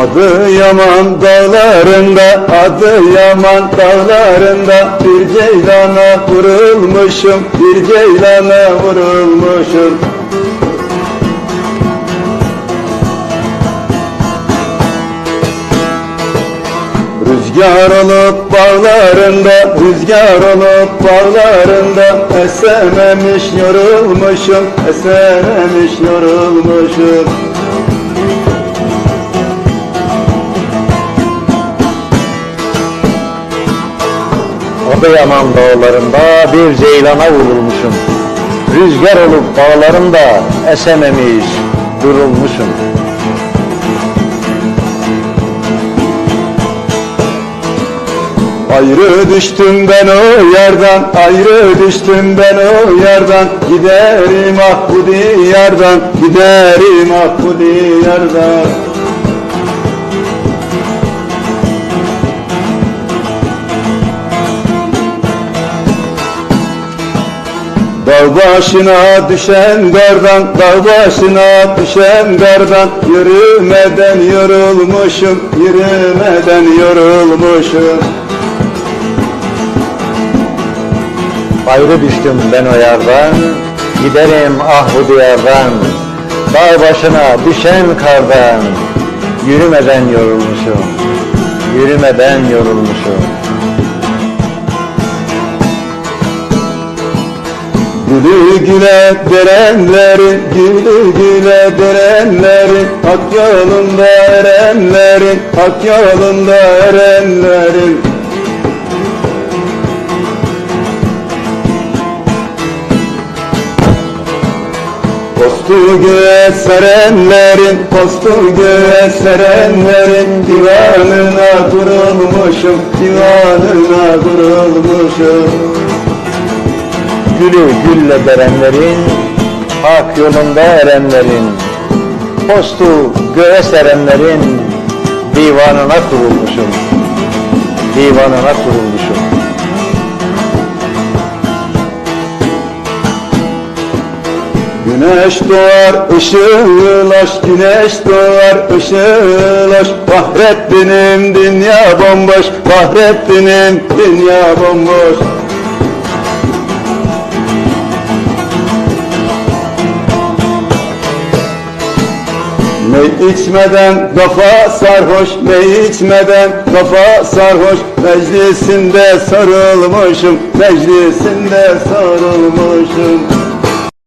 Adı Yaman dağlarında, adı Yaman dağlarında Bir ceylana vurulmuşum, bir ceylana vurulmuşum. Rüzgar olup bağlarında, rüzgar olup bağlarında Esememiş yorulmuşum, esememiş yorulmuşum Adıyaman dağlarında bir ceylana vurulmuşum. Rüzgar olup bağlarımda esememiş, durulmuşum. Ayrı düştüm ben o yerden, ayrı düştüm ben o yerden Giderim ah bu diyardan, giderim ah bu diyardan Dağ başına düşen gardan, dağ başına düşen gardan Yürümeden yorulmuşum, yürümeden yorulmuşum Ayrı düştüm ben o yardan, giderim ah bu diyardan. Dağ başına düşen kardan, yürümeden yorulmuşum, yürümeden yorulmuşum. Gülü güle derenlerin, gülü güle derenlerin Hak yolunda erenlerin, hak yolunda erenlerin Postu göğe serenlerin, postu göğe serenlerin Divanına kurulmuşum, divanına kurulmuşum Gülü gülle derenlerin, hak yolunda erenlerin, postu göğe serenlerin divanına kurulmuşum, divanına kurulmuşum. Güneş doğar ışılaş, güneş doğar ışılaş Fahrettin'im dünya bomboş, Fahrettin'im dünya bomboş Mey içmeden kafa sarhoş, mey içmeden kafa sarhoş. Meclisinde sarılmışım, meclisinde sarılmışım